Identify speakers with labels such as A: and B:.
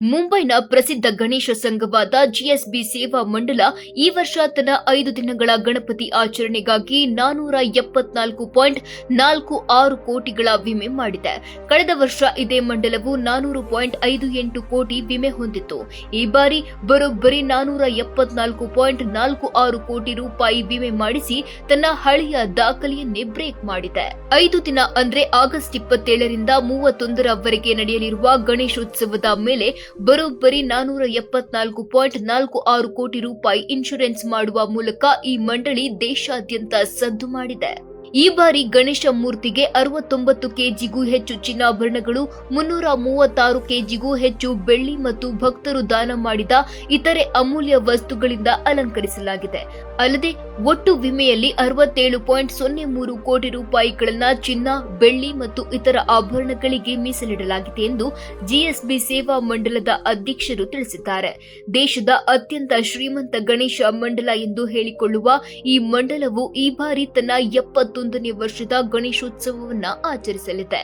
A: ಮುಂಬೈನ ಪ್ರಸಿದ್ಧ ಗಣೇಶ ಸಂಘವಾದ ಜಿಎಸ್ಬಿ ಸೇವಾ ಮಂಡಲ ಈ ವರ್ಷ ತನ್ನ ಐದು ದಿನಗಳ ಗಣಪತಿ ಆಚರಣೆಗಾಗಿ ನಾನೂರ ಎಪ್ಪತ್ನಾಲ್ಕು ಪಾಯಿಂಟ್ ನಾಲ್ಕು ಆರು ಕೋಟಿಗಳ ವಿಮೆ ಮಾಡಿದೆ. ಕಳೆದ ವರ್ಷ ಇದೇ ಮಂಡಲವು ನಾನೂರು ಪಾಯಿಂಟ್ ಐದು ಎಂಟು ಕೋಟಿ ವಿಮೆ ಹೊಂದಿತ್ತು. ಈ ಬಾರಿ ಬರೋಬ್ಬರಿ ನಾನೂರ ಎಪ್ಪತ್ನಾಲ್ಕು ಪಾಯಿಂಟ್ ನಾಲ್ಕು ಆರು ಕೋಟಿ ರೂಪಾಯಿ ವಿಮೆ ಮಾಡಿಸಿ ತನ್ನ ಹಳೆಯ ದಾಖಲೆಯನ್ನೇ ಬ್ರೇಕ್ ಮಾಡಿದೆ. ಐದು ದಿನ ಅಂದ್ರೆ ಆಗಸ್ಟ್ ಇಪ್ಪತ್ತೇಳರಿಂದ ಮೂವತ್ತೊಂದರವರೆಗೆ ನಡೆಯಲಿರುವ ಗಣೇಶೋತ್ಸವದ ಮೇಲೆ ಬರೋಬ್ಬರಿ ನಾನೂರ ಎಪ್ಪತ್ನಾಲ್ಕು ಪಾಯಿಂಟ್ ನಾಲ್ಕು ಆರು ಕೋಟಿ ರೂಪಾಯಿ ಇನ್ಶೂರೆನ್ಸ್ ಮಾಡುವ ಮೂಲಕ ಈ ಮಂಡಳಿ ದೇಶಾದ್ಯಂತ ಸದ್ದು ಮಾಡಿದೆ. ಈ ಬಾರಿ ಗಣೇಶ ಮೂರ್ತಿಗೆ ಅರವತ್ತೊಂಬತ್ತು ಕೆಜಿಗೂ ಹೆಚ್ಚು ಚಿನ್ನಾಭರಣಗಳು, ಮುನ್ನೂರ ಮೂವತ್ತಾರು ಕೆಜಿಗೂ ಹೆಚ್ಚು ಬೆಳ್ಳಿ ಮತ್ತು ಭಕ್ತರು ದಾನ ಮಾಡಿದ ಇತರೆ ಅಮೂಲ್ಯ ವಸ್ತುಗಳಿಂದ ಅಲಂಕರಿಸಲಾಗಿದೆ. ಅಲ್ಲದೆ, ಒಟ್ಟು ವಿಮೆಯಲ್ಲಿ ಅರವತ್ತೇಳು ಪಾಯಿಂಟ್ ಸೊನ್ನೆ ಮೂರು ಕೋಟಿ ರೂಪಾಯಿಗಳನ್ನ ಚಿನ್ನ, ಬೆಳ್ಳಿ ಮತ್ತು ಇತರ ಆಭರಣಗಳಿಗೆ ಮೀಸಲಿಡಲಾಗಿದೆ ಎಂದು ಜಿಎಸ್ಬಿ ಸೇವಾ ಮಂಡಲದ ಅಧ್ಯಕ್ಷರು ತಿಳಿಸಿದ್ದಾರೆ. ದೇಶದ ಅತ್ಯಂತ ಶ್ರೀಮಂತ ಗಣೇಶ ಮಂಡಲ ಎಂದು ಹೇಳಿಕೊಳ್ಳುವ ಈ ಮಂಡಲವು ಈ ಬಾರಿ ತನ್ನ ಎಪ್ಪತ್ತೊಂದನೇ ವರ್ಷದ ಗಣೇಶೋತ್ಸವವನ್ನು ಆಚರಿಸಲಿದೆ.